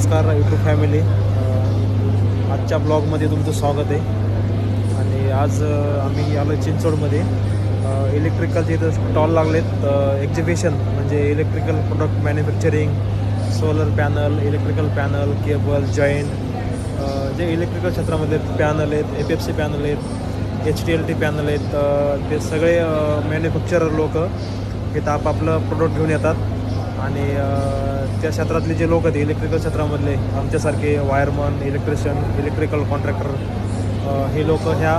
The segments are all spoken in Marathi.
नमस्कार यूट्यूब फॅमिली. आजच्या ब्लॉगमध्ये तुमचं स्वागत आहे. आणि आज आम्ही आलो चिंचवडमध्ये. इलेक्ट्रिकलचे इथं स्टॉल लागलेत. एक्झिबिशन म्हणजे electrical product manufacturing solar panel electrical panel cable joint जे इलेक्ट्रिकल क्षेत्रामध्ये पॅनल आहेत एफ एफ सी पॅनल आहेत H T L T panel आहेत ते सगळे मॅन्युफॅक्चरर लोक इथं आपापलं प्रोडक्ट घेऊन येतात. आणि त्या क्षेत्रातले जे लोक आहेत इलेक्ट्रिकल क्षेत्रामधले आमच्यासारखे वायरमन इलेक्ट्रिशियन इलेक्ट्रिकल कॉन्ट्रॅक्टर हे लोक ह्या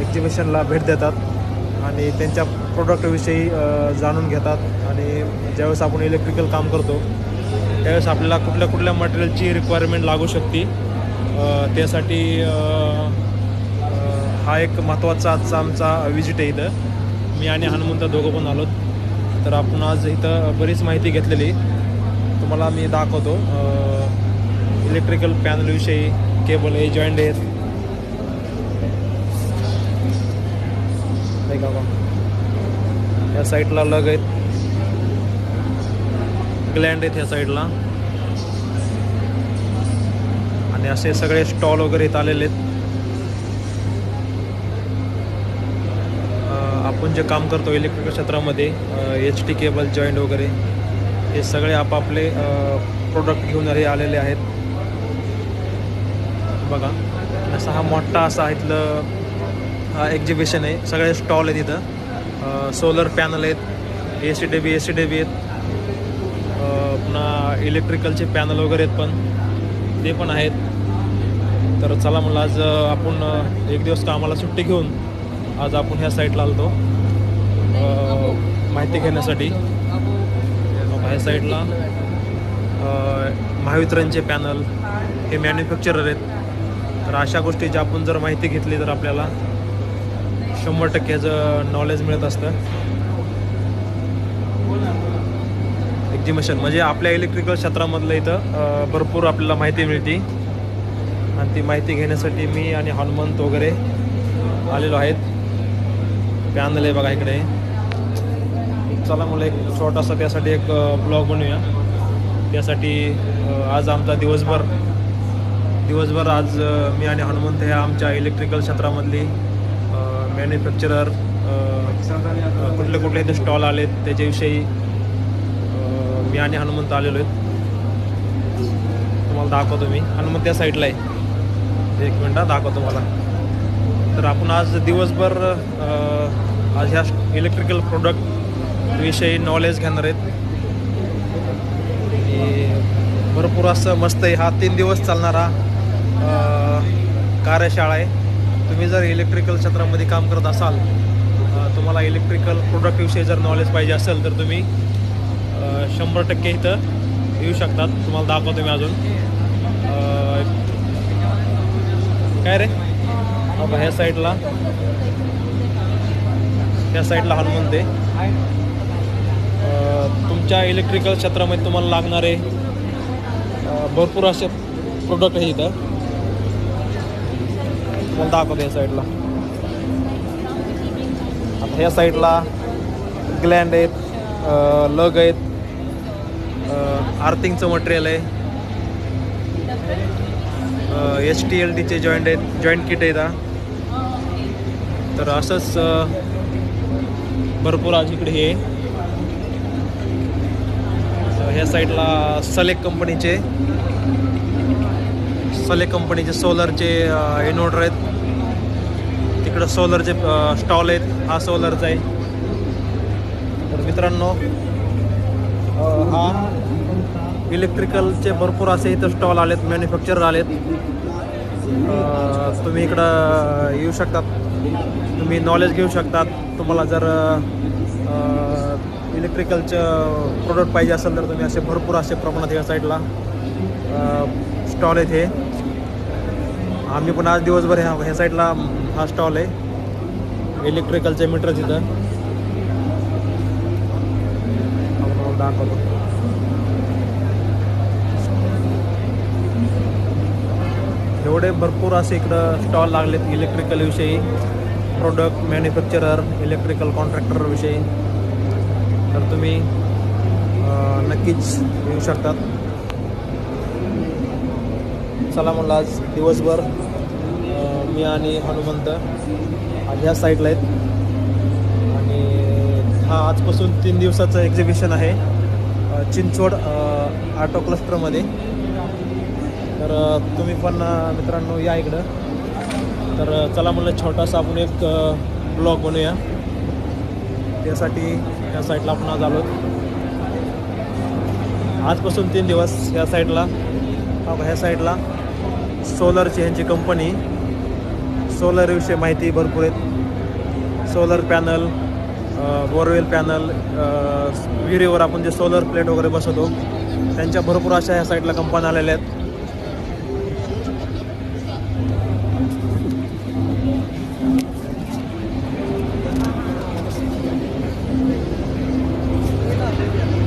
एक्झिबिशनला भेट देतात आणि त्यांच्या प्रोडक्टविषयी जाणून घेतात. आणि ज्यावेळेस आपण इलेक्ट्रिकल काम करतो त्यावेळेस आपल्याला कुठल्या कुठल्या मटेरियलची रिक्वायरमेंट लागू शकते? त्यासाठी हा एक महत्त्वाचा आजचा आमचा विजिट आहे इथं. मी आणि हनुमंत दोघं पण आलो तर आपण आज इथं बरीच माहिती घेतलेली. तुम्हाला मी दाखवतो. इलेक्ट्रिकल पॅनलविषयी केबल हे जॉईंट आहेत. नाही का या साईडला लग आहेत. ग्लँड आहेत ह्या साईडला आणि असे सगळे स्टॉल वगैरे इथं आलेले आहेत. आपण जे काम करतो इलेक्ट्रिकल क्षेत्रामध्ये एच टी केबल जॉईंट वगैरे हे सगळे आपापले प्रोडक्ट घेऊन हे आलेले आहेत. बघा असा हा मोठा असा इथलं हा एक्झिबिशन आहे. सगळे स्टॉल आहेत इथं. सोलर पॅनल आहेत A C D B A C डबी आहेत पुन्हा इलेक्ट्रिकलचे पॅनल वगैरे आहेत पण. ते पण आहेत. तर चला म्हणलं आज आपण एक दिवस कामाला सुट्टी घेऊन आज आपण ह्या साईडला आलतो. माहिती घेण्यासाठी. ह्या साईडला. महावितरणचे पॅनल हे मॅन्युफॅक्चरर आहेत. तर अशा गोष्टीची आपण जर माहिती घेतली तर आपल्याला शंभर टक्के ह्याचं नॉलेज मिळत असतं. एक्झिबिशन म्हणजे आपल्या इलेक्ट्रिकल क्षेत्रामधलं इथं भरपूर आपल्याला माहिती मिळते. आणि ती माहिती घेण्यासाठी मी आणि हनुमंत वगैरे आलेलो आहेत. पॅनल आहे बघा इकडे. चला मला एक छोटासा त्यासाठी एक ब्लॉग बनवूया. त्यासाठी आज आमचा दिवसभर दिवसभर आज मी आणि हनुमंत ह्या आमच्या इलेक्ट्रिकल क्षेत्रामधली मॅन्युफॅक्चरर कुठले कुठले इथे स्टॉल आलेत त्याच्याविषयी मी आणि हनुमंत आलेलो आहेत. तुम्हाला दाखवतो मी. हनुमंत त्या साईडला आहे. एक मिनटं दाखवतो मला तर आपण आज दिवसभर आज ह्या इलेक्ट्रिकल प्रोडक्ट विषयी नॉलेज घेणार आहेत. आणि भरपूर असं मस्त आहे. हा तीन दिवस चालणारा कार्यशाळा आहे. तुम्ही जर इलेक्ट्रिकल क्षेत्रामध्ये काम करत असाल तुम्हाला इलेक्ट्रिकल प्रोडक्टविषयी जर नॉलेज पाहिजे असेल तर तुम्ही शंभर टक्के इथं येऊ शकतात. तुम्हाला दाखवतो मी अजून. काय रे? बघा ह्या साईडला. ह्या साईडला हनुमंत आहे तुमच्या इलेक्ट्रिकल क्षेत्रामध्ये तुम्हाला लागणारे भरपूर असे प्रोडक्ट आहे इथं. तुम्हाला दाखवतो ह्या साईडला. आता ह्या साईडला ग्लँड आहेत लग आहेत आर्थिंगचं मटेरियल आहे. एस टी एल टीचे जॉईंट आहेत जॉईंट किट आहेत तर असंच भरपूर आज इकडे हे. ह्या साईडला सलेक कंपनीचे सलेक कंपनीचे सोलरचे इन्व्हर्टर आहेत. तिकडं सोलरचे स्टॉल आहेत हा सोलरचा आहे. तर मित्रांनो हा इलेक्ट्रिकलचे भरपूर असे इथं स्टॉल आलेत मॅन्युफॅक्चर आलेत. तुम्ही इकडं येऊ शकतात. तुम्ही नॉलेज घेऊ शकतात. तुम्हाला जर इलेक्ट्रिकलचं प्रोडक्ट पाहिजे असेल तर तुम्ही असे भरपूर असे प्रमाणात या साईडला स्टॉल आहेत हे. आम्ही पण आज दिवसभर ह्या ह्या साईडला हा स्टॉल आहे. इलेक्ट्रिकलचे मीटर तिथं. दाखवतो. एवढे भरपूर असे इकडं स्टॉल लागलेत इलेक्ट्रिकलविषयी प्रोडक्ट मॅन्युफॅक्चरर इलेक्ट्रिकल कॉन्ट्रॅक्टरविषयी तर तुम्ही नक्कीच येऊ शकतात. चला म्हणलं आज दिवसभर मी आणि हनुमंत आज ह्या साईडला आहेत. आणि हा आजपासून तीन दिवसाचं एक्झिबिशन आहे चिंचवड अं, क्लस्टरमध्ये तर तुम्ही पण मित्रांनो या इकडं. तर चला म्हणलं छोटासा आपण एक ब्लॉग बनवूया त्यासाठी ह्या साईडला आपण आज आलो आजपासून तीन दिवस ह्या साईडला. ह्या साईडला सोलरची ह्यांची कंपनी. सोलरविषयी माहिती भरपूर आहेत. सोलर पॅनल बोरवेल पॅनल विहिरीवर आपण जे सोलर प्लेट वगैरे बसवतो त्यांच्या भरपूर अशा ह्या साईडला कंपन्या आलेल्या आहेत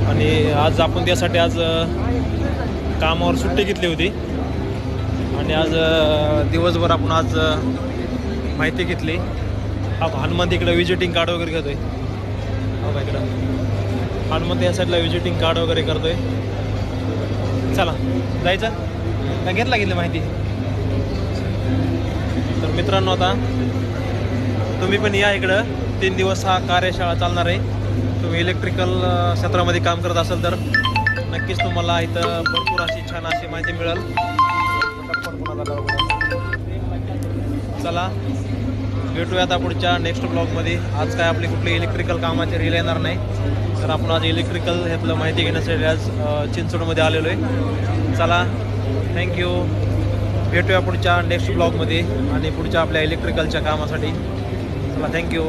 आणि आज आपण त्यासाठी आज कामावर सुट्टी घेतली होती. आणि आज दिवसभर आपण आज माहिती घेतली. हा हनुमंत इकडं विजिटिंग कार्ड वगैरे घेतोय. हो का इकडं? हनुमंत या साईडला विजिटिंग कार्ड वगैरे करतोय. चला जायचं? का घेतला गेली माहिती? तर मित्रांनो आता तुम्ही पण या इकडं. तीन दिवस हा कार्यशाळा चालणार आहे. तुम्ही इलेक्ट्रिकल क्षेत्रामध्ये काम करत असाल तर नक्कीच तुम्हाला इथं भरपूर अशी छान अशी माहिती मिळेल. चला भेटूया आता पुढच्या नेक्स्ट ब्लॉगमध्ये आज काय आपली कुठली इलेक्ट्रिकल कामाची रील येणार नाही. तर आपण आज इलेक्ट्रिकल ह्यातलं माहिती घेण्यासाठी आज चिंचवडमध्ये आलेलो आहे. चला थँक्यू भेटूया पुढच्या नेक्स्ट ब्लॉगमध्ये आणि पुढच्या आपल्या इलेक्ट्रिकलच्या कामासाठी. चला थँक्यू